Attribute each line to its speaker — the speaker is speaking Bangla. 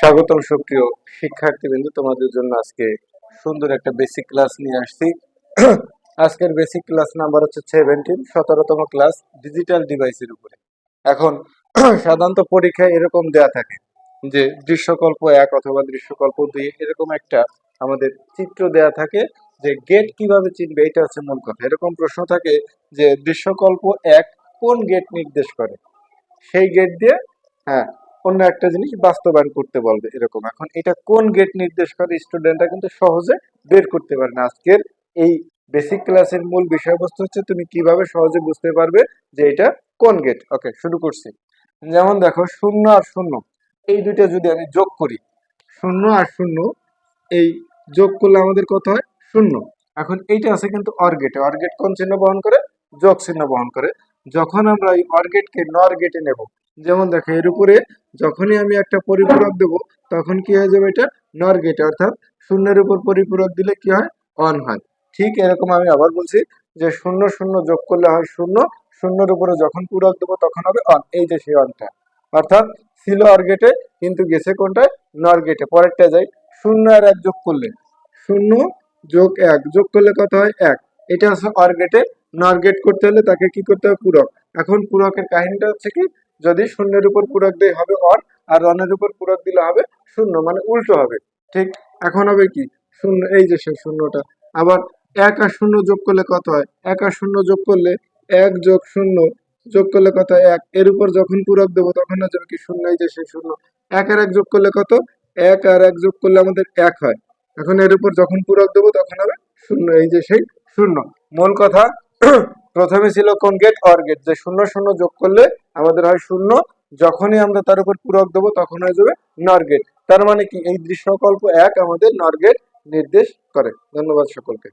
Speaker 1: স্বাগতম সুপ্রিয় শিক্ষার্থীবৃন্দ, তোমাদের জন্য আজকে সুন্দর একটা বেসিক ক্লাস নিয়ে আসছি। আজকের বেসিক ক্লাস নাম্বার হচ্ছে সেভেন্টিন সতেরোতম ক্লাস ডিজিটাল ডিভাইসের উপরে। এখন সাধারণত পরীক্ষায় এরকম দেয়া থাকে যে দৃশ্যকল্প এক অথবা দৃশ্যকল্প দুই, এরকম একটা আমাদের চিত্র দেয়া থাকে যে গেট কীভাবে চিনবে, এটা হচ্ছে মূল কথা। এরকম প্রশ্ন থাকে যে দৃশ্যকল্প এক কোন গেট নির্দেশ করে? সেই গেট দিয়ে হ্যাঁ অন্য একটা জিনিস বাস্তবায়ন করতে বলবে এরকম। এখন এটা কোন গেট নির্দেশ করে স্টুডেন্টরা কিন্তু সহজে বের করতে পারে না। আজকের এই বেসিক ক্লাসের মূল বিষয়বস্তু হচ্ছে তুমি কীভাবে সহজে বুঝতে পারবে যে এটা কোন গেট ওকে শুরু করছি। যেমন দেখো, শূন্য আর শূন্য। এই দুইটা যদি আমি যোগ করি, শূন্য আর শূন্য, এই যোগ করলে আমাদের কত হয়? শূন্য। এখন এইটা আছে কিন্তু অর্গেটে অর্গেট কোন চিহ্ন বহন করে? যোগ চিহ্ন বহন করে। যখন আমরা এই অর্গেটকে নর গেটে নেব যেমন দেখো, এর উপরে যখনই আমি একটা পরিপূরক দেব, তখন কি হয়ে যাবে এটা? নর গেটে অর্থাৎ শূন্যের উপর পরিপূরক দিলে কি হয়? অন হয়। ঠিক এরকম আমি আবার বলছি যে শূন্য শূন্য যোগ করলে হয় শূন্য, শূন্যের উপরে যখন পূরক দেবো, তখন হবে অন এই যে সেই অনটা অর্থাৎ ছিল অর গেটে কিন্তু গেছে কোনটায়? নর গেটে পরেরটা যাই। শূন্য আর এক যোগ করলে। শূন্য যোগ এক। যোগ করলে কত হয়? এক। এটা হচ্ছে অর গেটে নর গেট করতে হলে তাকে কি করতে হবে? পূরক। এখন পূরকের কাহিনীটা হচ্ছে কি? যদি শূন্যের উপর পূরক দিয়ে হবে অন আর অনের উপর পূরক দিলে হবে শূন্য মানে উল্টো হবে। ঠিক এখন হবে কি? শূন্য, এই যে সেই শূন্যটা। আবার এক আর শূন্য যোগ করলে কত হয়? এক আর শূন্য যোগ করলে এক যোগ শূন্য, যোগ করলে কত এক। এর উপর যখন পূরক দেবো, তখন যাবে কি? শূন্য, এই যে সেই শূন্য। এক আর এক যোগ করলে কত? এক আর এক যোগ করলে আমাদের এক হয়। এখন এর উপর যখন পূরক দেবো, তখন হবে শূন্য, এই যে সেই শূন্য। মূল কথা প্রথমে ছিল কোন গেট অর গেট যে শূন্য শূন্য যোগ করলে আমাদের হয় শূন্য। যখনই আমরা তার উপর পূরক দেবো, তখন হয়ে যাবে নর গেট তার মানে কি? এই দৃশ্যকল্প এক আমাদের নর গেট নির্দেশ করে। ধন্যবাদ সকলকে।